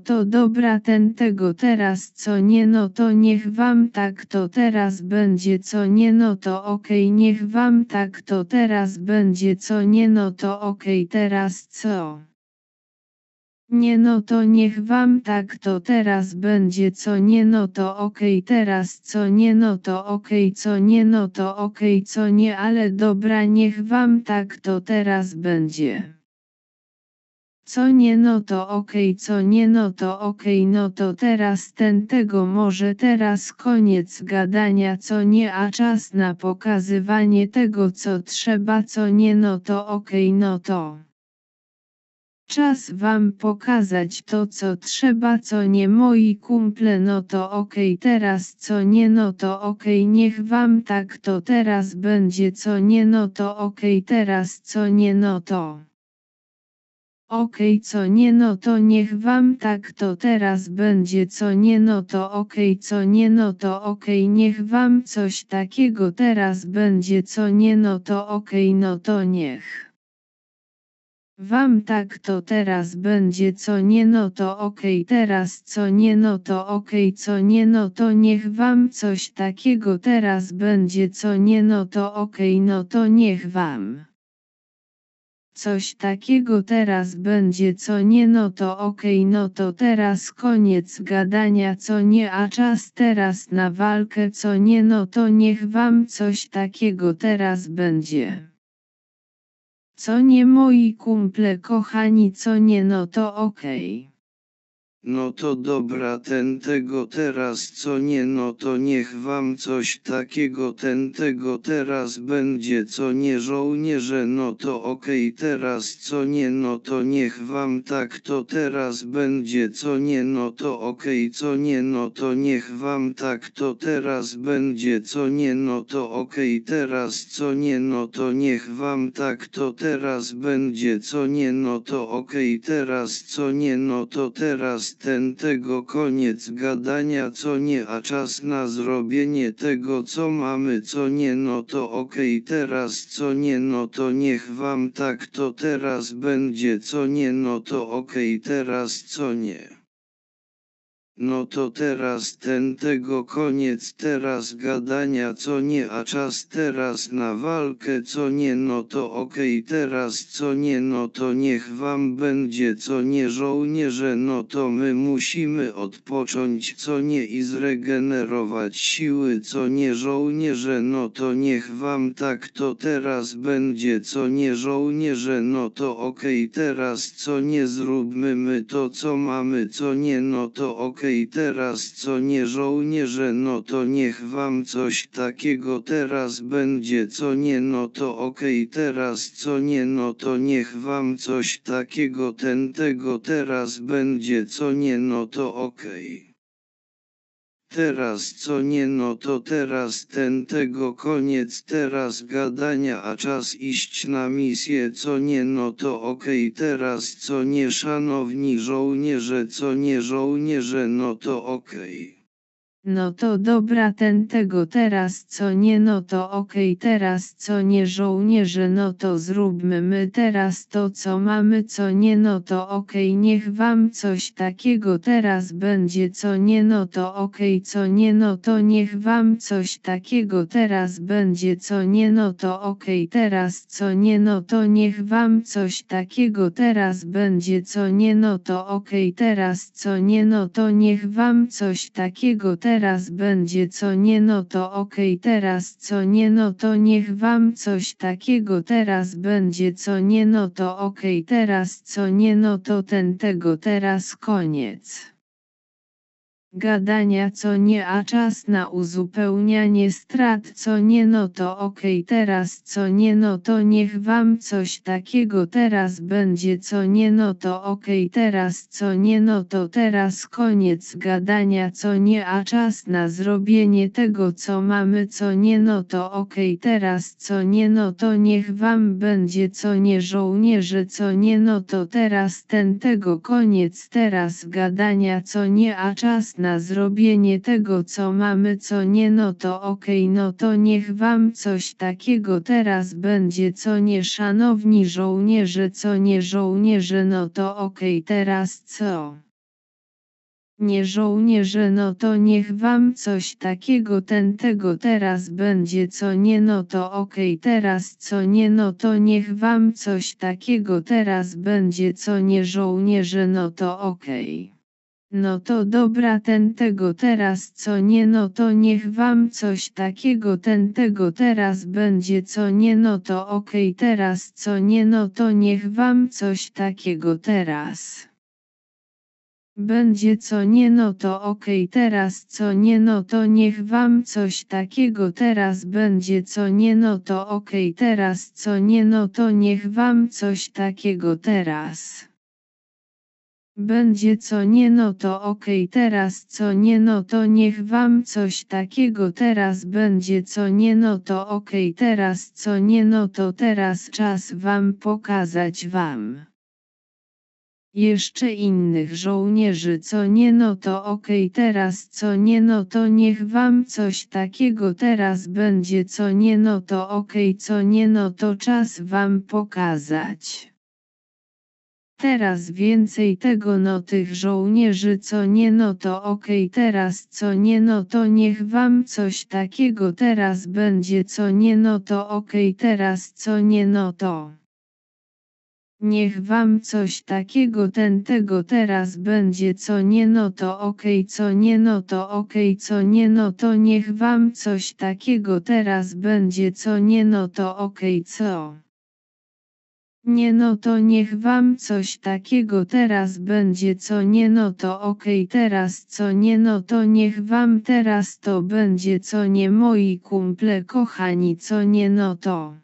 to dobra ten tego teraz co nie no to niech wam tak to teraz będzie co nie no to okej okay, niech wam tak to teraz będzie co nie no to okej okay, teraz co. Nie no to niech wam tak to teraz będzie co nie no to okej okay, teraz co nie no to okej okay, co nie no to okej okay, co nie ale dobra niech wam tak to teraz będzie. Co nie no to okej okay, co nie no to okej okay, no to teraz ten tego może teraz koniec gadania co nie a czas na pokazywanie tego co trzeba co nie no to okej okay, no to. Czas wam pokazać to co trzeba co nie moi kumple no to okej teraz co nie no to okej niech wam tak to teraz będzie co nie no to okej teraz co nie no to. Okej okay, co nie no to niech wam tak to teraz będzie co nie no to okej okay, co nie no to okej okay, niech wam coś takiego teraz będzie co nie no to okej no to niech. Wam tak to teraz będzie co nie no to okej teraz co nie no to okej co nie no to niech wam coś takiego teraz będzie co nie no to okej no to niech wam. Coś takiego teraz będzie co nie no to okej no to teraz koniec gadania co nie a czas teraz na walkę co nie no to niech wam coś takiego teraz będzie. Co nie moi kumple kochani co nie no to okej. Okay. No to dobra ten tego teraz co nie no to niech wam coś takiego ten tego teraz będzie co nie żołnierze no to okej okay, teraz co nie no to niech wam tak to teraz będzie co nie no to okej okay, co nie no to niech wam tak to teraz będzie co nie no to okej okay, teraz co nie no to niech wam tak to teraz będzie co nie no to okej teraz co nie no to teraz ten tego koniec gadania co nie a czas na zrobienie tego co mamy co nie no to okej okay, teraz co nie no to niech wam tak to teraz będzie co nie no to okej okay, teraz co nie. No to teraz ten tego koniec teraz gadania co nie a czas teraz na walkę co nie no to okej okay, teraz co nie no to niech wam będzie co nie żołnierze no to my musimy odpocząć co nie i zregenerować siły co nie żołnierze no to niech wam tak to teraz będzie co nie żołnierze no to okej okay, teraz co nie zróbmy my to co mamy co nie no to okej okej teraz co nie żołnierze no to niech wam coś takiego teraz będzie co nie no to okej okay, teraz co nie no to niech wam coś takiego ten tego teraz będzie co nie no to okej. Okay. Teraz co nie no to teraz ten tego koniec teraz gadania a czas iść na misję co nie no to okej okay, teraz co nie szanowni żołnierze co nie żołnierze no to okej. Okay. No to dobra ten tego teraz co nie no to okej okay, teraz co nie żołnierze no to zróbmy my teraz to co mamy co nie no to okej okay, niech wam coś takiego teraz będzie co nie no to okej okay, co nie no to niech wam coś takiego teraz będzie co nie no to okej teraz co nie no to niech wam coś takiego teraz będzie co nie no to okej teraz co nie no to niech wam coś takiego teraz teraz będzie co nie no to okej okay, teraz co nie no to niech wam coś takiego teraz będzie co nie no to okej okay, teraz co nie no to ten tego teraz koniec gadania co nie a czas na uzupełnianie strat co nie no to okej okay, teraz co nie no to niech wam coś takiego teraz będzie co nie no to okej okay, teraz co nie no to teraz koniec gadania co nie a czas na zrobienie tego co mamy co nie no to okej okay, teraz co nie no to niech wam będzie co nie żołnierze co nie no to teraz ten tego koniec teraz gadania co nie a czas na zrobienie tego co mamy co nie no to okej okay, no to niech wam coś takiego teraz będzie co nie szanowni żołnierze co nie żołnierze no to okej okay, teraz co? Nie żołnierze no to niech wam coś takiego ten tego teraz będzie co nie no to okej teraz co nie no to niech wam coś takiego teraz będzie co nie żołnierze no to okej. No to dobra ten tego teraz co nie no to niech wam coś takiego ten tego teraz będzie co nie no to okej teraz co nie no to niech wam coś takiego teraz. Będzie co nie no to okej teraz co nie no to niech wam coś takiego teraz będzie co nie no to okej teraz co nie no to niech wam coś takiego teraz. Będzie co nie no to okej teraz co nie no to niech wam coś takiego teraz będzie co nie no to okej teraz co nie no to teraz czas wam pokazać wam. Jeszcze innych żołnierzy co nie no to okej teraz co nie no to niech wam coś takiego teraz będzie co nie no to okej co nie no to czas wam pokazać. Teraz więcej tego no tych żołnierzy co nie no to okej teraz co nie no to niech wam coś takiego teraz będzie co nie no to okej teraz co nie no to. Niech wam coś takiego ten tego teraz będzie co nie no to okej co nie no to okej co nie no to niech wam coś takiego teraz będzie co nie no to okej co. Nie no to niech wam coś takiego teraz będzie co nie no to okej teraz co nie no to niech wam teraz to będzie co nie moi kumple kochani co nie no to.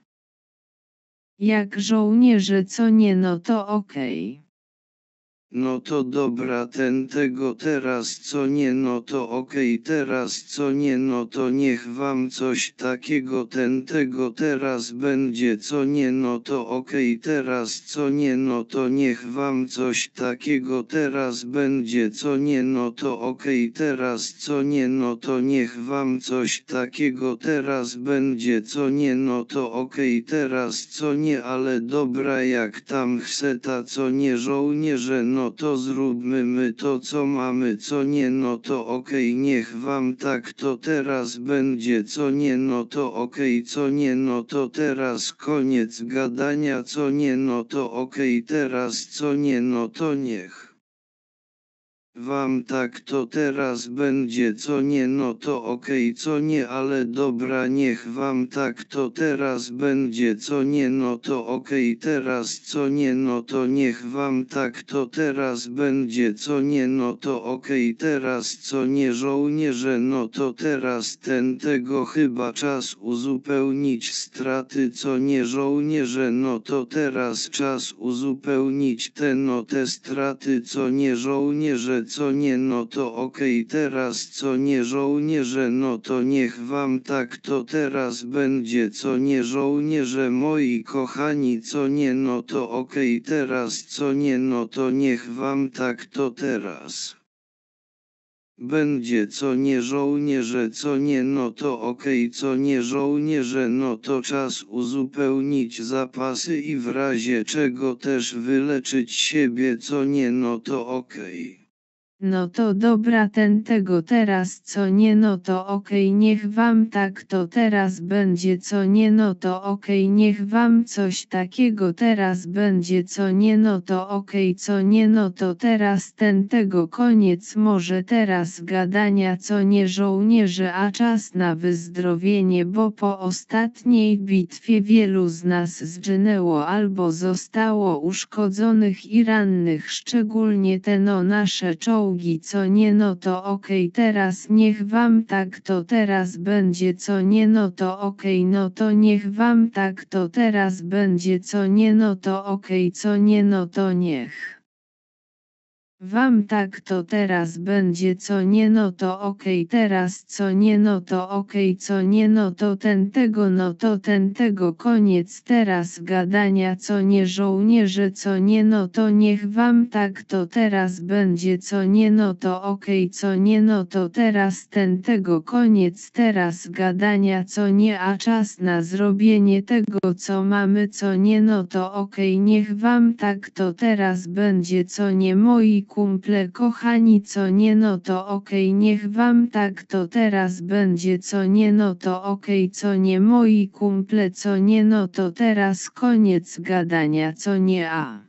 Jak żołnierze co nie no to okej. No to dobra ten tego teraz co nie no to okej teraz co nie no to niech wam coś takiego ten tego teraz będzie co nie no to okej teraz co nie no to niech wam coś takiego teraz będzie co nie no to okej teraz co nie no to niech wam coś takiego teraz będzie co nie no to okej teraz co nie ale dobra jak tam chce ta co nie żołnierze no no to zróbmy my to co mamy co nie no to okej okay, niech wam tak to teraz będzie co nie no to okej okay, co nie no to teraz koniec gadania co nie no to okej okay, teraz co nie no to niech. Wam tak to teraz będzie co nie no to okej okay, co nie ale dobra niech wam tak to teraz będzie co nie no to okej okay, teraz co nie no to niech wam tak to teraz będzie co nie no to okej okay, teraz co nie żołnierze no to teraz ten tego chyba czas uzupełnić straty co nie żołnierze no to teraz czas uzupełnić te no te straty co nie żołnierze co nie no to okej okay, teraz co nie żołnierze no to niech wam tak to teraz będzie co nie żołnierze moi kochani co nie no to okej okay, teraz co nie no to niech wam tak to teraz. Będzie co nie żołnierze co nie no to okej okay, co nie żołnierze no to czas uzupełnić zapasy i w razie czego też wyleczyć siebie co nie no to okej. Okay. No to dobra ten tego teraz co nie no to okej okay, niech wam tak to teraz będzie co nie no to okej okay, niech wam coś takiego teraz będzie co nie no to okej okay, co nie no to teraz ten tego koniec może teraz gadania co nie żołnierze a czas na wyzdrowienie bo po ostatniej bitwie wielu z nas zginęło albo zostało uszkodzonych i rannych szczególnie te no nasze czołgi co nie no to okej okay, teraz niech wam tak to teraz będzie co nie no to okej okay, no to niech wam tak to teraz będzie co nie no to okej okay, co nie no to niech. Wam tak to teraz będzie co nie no to okej okay, teraz co nie no to okej okay, co nie no to ten tego no to ten tego koniec teraz gadania co nie żołnierze co nie no to niech wam tak to teraz będzie co nie no to okej okay, co nie no to teraz ten tego koniec teraz gadania co nie a czas na zrobienie tego co mamy co nie no to okej niech wam tak to teraz będzie co nie moi kumple kochani co nie no to okej niech wam tak to teraz będzie co nie no to okej co nie moi kumple co nie no to teraz koniec gadania co nie a.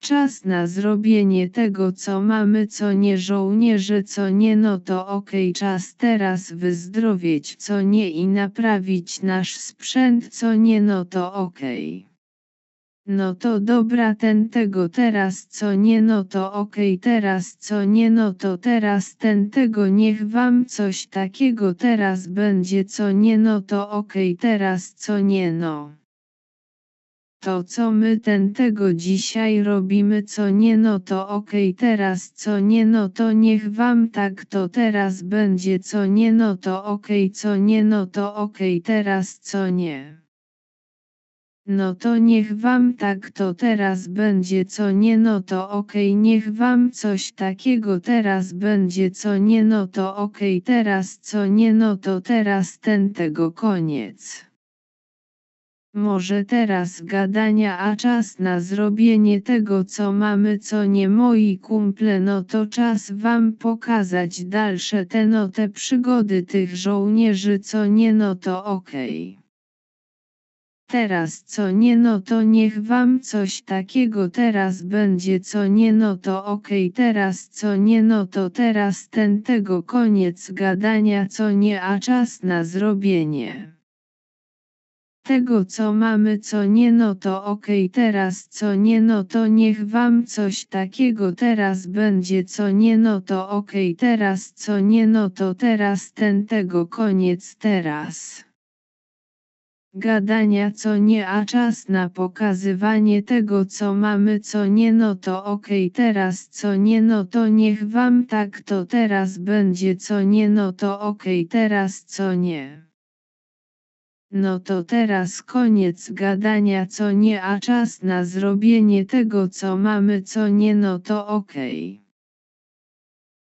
Czas na zrobienie tego co mamy co nie żołnierze co nie no to okej czas teraz wyzdrowieć co nie i naprawić nasz sprzęt co nie no to okej. No to dobra ten tego teraz co nie no to okej teraz co nie no to teraz ten tego niech wam coś takiego teraz będzie co nie no to okej teraz co nie no. To co my ten tego dzisiaj robimy co nie no to okej teraz co nie no to niech wam tak to teraz będzie co nie no to okej co nie no to okej teraz co nie. No to niech wam tak to teraz będzie co nie no to okej niech wam coś takiego teraz będzie co nie no to okej teraz co nie no to teraz ten tego koniec. Może teraz gadania a czas na zrobienie tego co mamy co nie moi kumple no to czas wam pokazać dalsze te no te przygody tych żołnierzy co nie no to okej. Okay. Teraz co nie no to niech wam coś takiego teraz będzie co nie no to okej okay. teraz co nie no to teraz ten tego koniec gadania co nie a czas na zrobienie. Tego co mamy co nie no to okej okay. teraz co nie no to niech wam coś takiego teraz będzie co nie no to okej okay. teraz co nie no to teraz ten tego koniec teraz gadania co nie a czas na pokazywanie tego co mamy co nie no to okej okay, teraz co nie no to niech wam tak to teraz będzie co nie no to okej okay, teraz co nie. No to teraz koniec gadania co nie a czas na zrobienie tego co mamy co nie no to okej. Okay.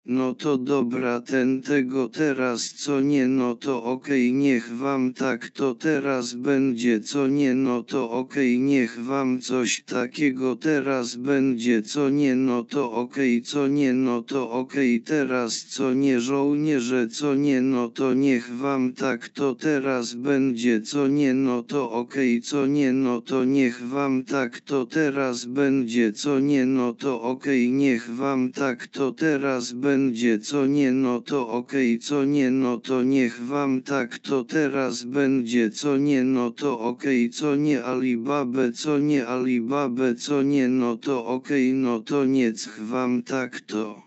No to dobra ten tego teraz co nie no to okej okay, niech wam tak to teraz będzie co nie no to okej okay, niech wam coś takiego teraz będzie co nie no to okej okay, co nie no to okej teraz co nie żołnierze co nie no to niech wam tak to teraz będzie co nie no to okej co nie no to niech wam tak to teraz będzie co nie no to okej niech wam tak to teraz będzie będzie co nie no to okej okay, co nie no to niech wam tak to teraz będzie co nie no to okej okay, co nie Alibabę co nie Alibabę co nie no to okej okay, no to niech wam tak to.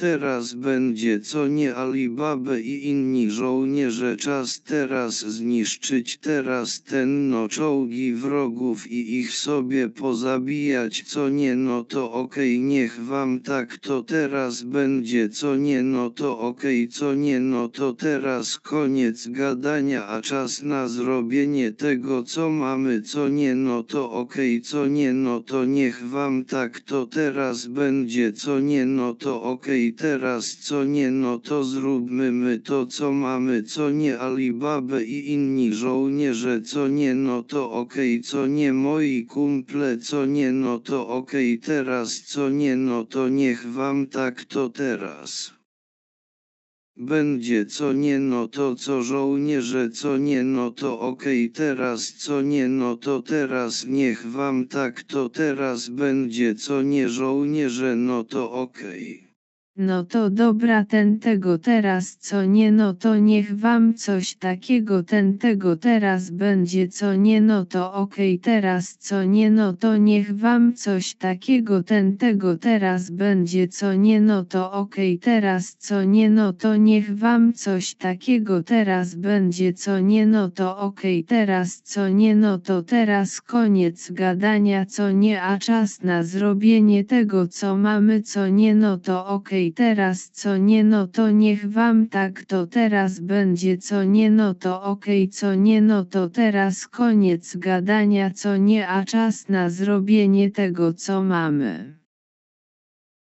Teraz będzie co nie Alibabę i inni żołnierze czas teraz zniszczyć teraz ten no czołgi wrogów i ich sobie pozabijać co nie no to okej okay, niech wam tak to teraz będzie co nie no to okej okay, co nie no to teraz koniec gadania a czas na zrobienie tego co mamy co nie no to okej okay, co nie no to niech wam tak to teraz będzie co nie no to okej i teraz co nie no to zróbmy my to co mamy co nie Alibabę i inni żołnierze co nie no to okej okay, co nie moi kumple co nie no to okej okay, teraz co nie no to niech wam tak to teraz. Będzie co nie no to co żołnierze co nie no to okej okay, teraz co nie no to teraz niech wam tak to teraz będzie co nie żołnierze no to okej. Okay. No to dobra ten tego teraz co nie no to niech wam coś takiego ten tego teraz będzie co nie no to okej okay, teraz co nie no to niech wam coś takiego ten tego teraz będzie co nie no to okej okay, teraz co nie no to niech wam coś takiego teraz będzie co nie no to okej okay, teraz co nie no to teraz koniec gadania co nie a czas na zrobienie tego co mamy co nie no to okej teraz co nie no to niech wam tak to teraz będzie co nie no to okej okay, co nie no to teraz koniec gadania co nie a czas na zrobienie tego co mamy.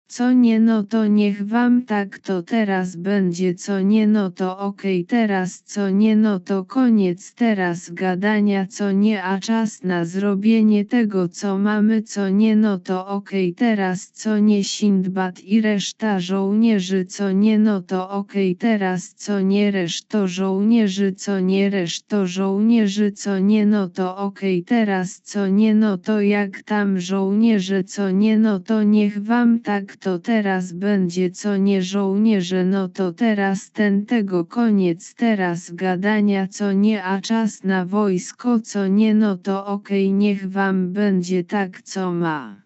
Co nie no to niech wam tak to teraz będzie co nie no to okej teraz co nie no to koniec teraz gadania co nie a czas na zrobienie tego co mamy co nie no to okej teraz co nie Sindbad i reszta żołnierzy co nie no to okej teraz co nie reszto żołnierzy co nie reszto żołnierzy co nie no to okej teraz co nie no to jak tam żołnierze co nie no to niech wam tak to teraz będzie co nie żołnierze no to teraz ten tego koniec teraz gadania co nie a czas na wojsko co nie no to okej niech wam będzie tak co ma.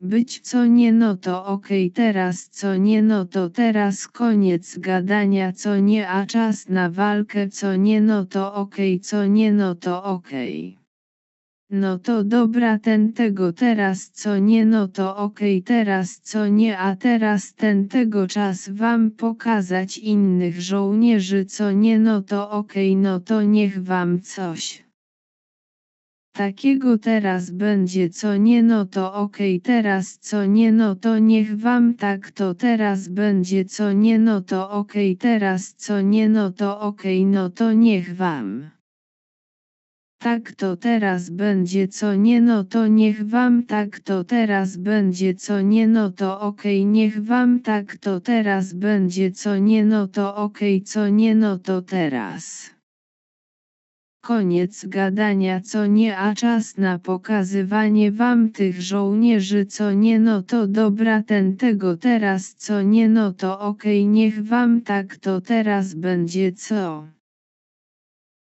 Być co nie no to okej teraz co nie no to teraz koniec gadania co nie a czas na walkę co nie no to okej co nie no to okej. No to dobra ten tego teraz co nie no to okej teraz co nie a teraz ten tego czas wam pokazać innych żołnierzy co nie no to okej no to niech wam coś. Takiego teraz będzie co nie no to okej teraz co nie no to niech wam tak to teraz będzie co nie no to okej teraz co nie no to okej no to niech wam. Tak to teraz będzie co nie no to niech wam tak to teraz będzie co nie no to okej niech wam tak to teraz będzie co nie no to okej co nie no to teraz. Koniec gadania co nie a czas na pokazywanie wam tych żołnierzy co nie no to dobra ten tego teraz co nie no to okej niech wam tak to teraz będzie co.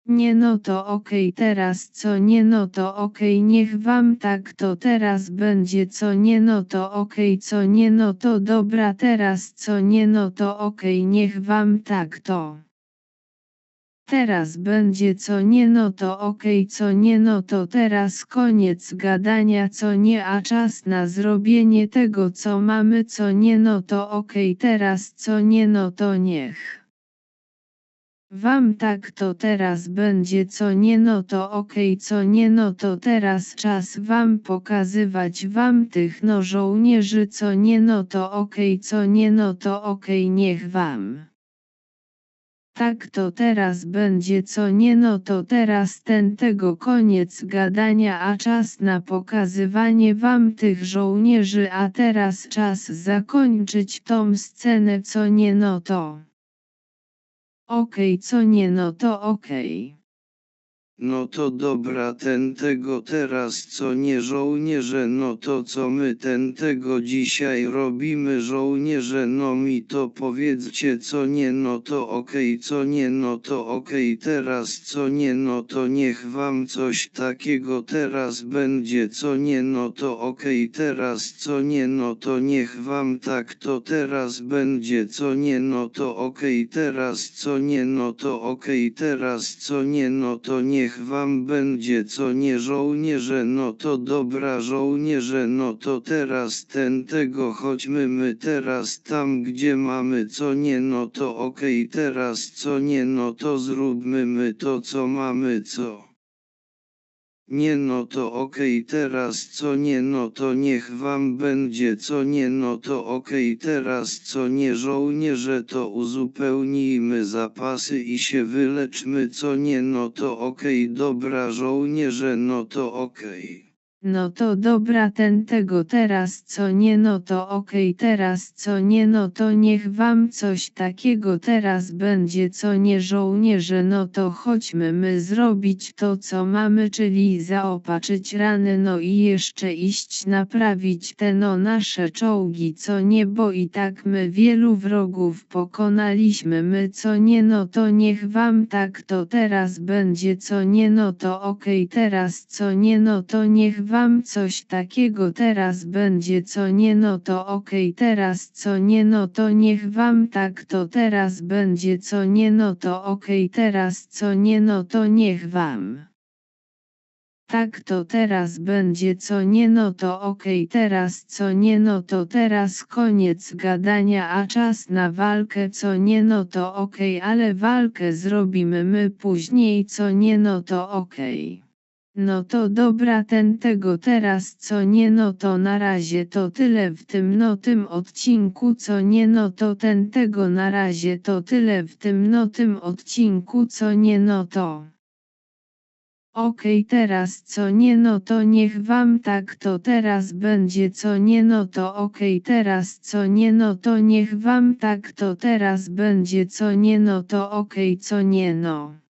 Nie no to okej teraz co nie no to okej niech wam tak to teraz będzie co nie no to okej co nie no to dobra teraz co nie no to okej niech wam tak to. Teraz będzie co nie no to okej co nie no to teraz koniec gadania co nie a czas na zrobienie tego co mamy co nie no to okej teraz co nie no to niech. Wam tak to teraz będzie co nie no to okej co nie no to teraz czas wam pokazywać wam tych no żołnierzy co nie no to okej co nie no to okej niech wam. Tak to teraz będzie co nie no to teraz ten tego koniec gadania a czas na pokazywanie wam tych żołnierzy a teraz czas zakończyć tą scenę co nie no to. Okej okay, co nie no to okej. Okay. No to dobra ten tego teraz co nie żołnierze no to co my ten tego dzisiaj robimy żołnierze no mi to powiedzcie co nie no to okej okay, co nie no to okej okay, teraz co nie no to niech wam coś takiego teraz będzie co nie no to okej okay, teraz co nie no to niech wam tak to teraz będzie co nie no to okej teraz co nie no to okej teraz co nie no to niech niech wam będzie co nie żołnierze no to dobra żołnierze no to teraz ten tego chodźmy my teraz tam gdzie mamy co nie no to okej okay, teraz co nie no to zróbmy my to co mamy co. Nie no to okej okay, teraz co nie no to niech wam będzie co nie no to okej okay, teraz co nie żołnierze to uzupełnijmy zapasy i się wyleczmy co nie no to okej okay, dobra żołnierze no to okej. No to dobra ten tego teraz co nie no to okej okay, teraz co nie no to niech wam coś takiego teraz będzie co nie żołnierze no to chodźmy my zrobić to co mamy czyli zaopatrzyć rany no i jeszcze iść naprawić te no nasze czołgi co nie bo i tak my wielu wrogów pokonaliśmy my co nie no to niech wam tak to teraz będzie co nie no to okej okay, teraz co nie no to niech wam coś takiego teraz będzie co nie no to okej okay, teraz co nie no to niech wam tak to teraz będzie co nie no to okej okay, teraz co nie no to niech wam. Tak to teraz będzie co nie no to okej okay, teraz co nie no to teraz koniec gadania a czas na walkę co nie no to okej okay, ale walkę zrobimy my później co nie no to okej. Okay. No to dobra ten tego teraz co nie no to na razie to tyle w tym no tym odcinku co nie no to ten tego na razie to tyle w tym no tym odcinku co nie no to. Okej okay, teraz co nie no to niech wam tak to teraz będzie co nie no to okej okay, teraz co nie no to niech wam tak to teraz będzie co nie no to okej okay, co nie no.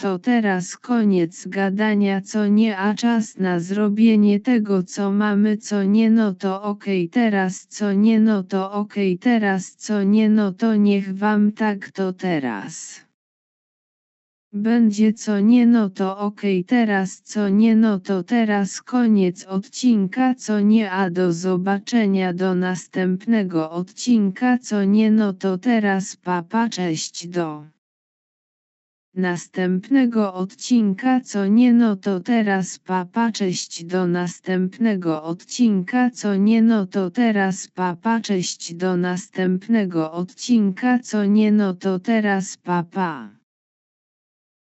To teraz koniec gadania co nie a czas na zrobienie tego co mamy co nie no to okej teraz co nie no to okej teraz co nie no to niech wam tak to teraz. Będzie co nie no to okej teraz co nie no to teraz koniec odcinka co nie a do zobaczenia do następnego odcinka co nie no to teraz papa cześć do następnego odcinka co nie no to teraz papa cześć do następnego odcinka co nie no to teraz papa cześć do następnego odcinka co nie no to teraz papa.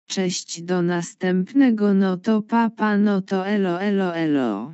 Cześć do następnego no to papa no to elo elo elo.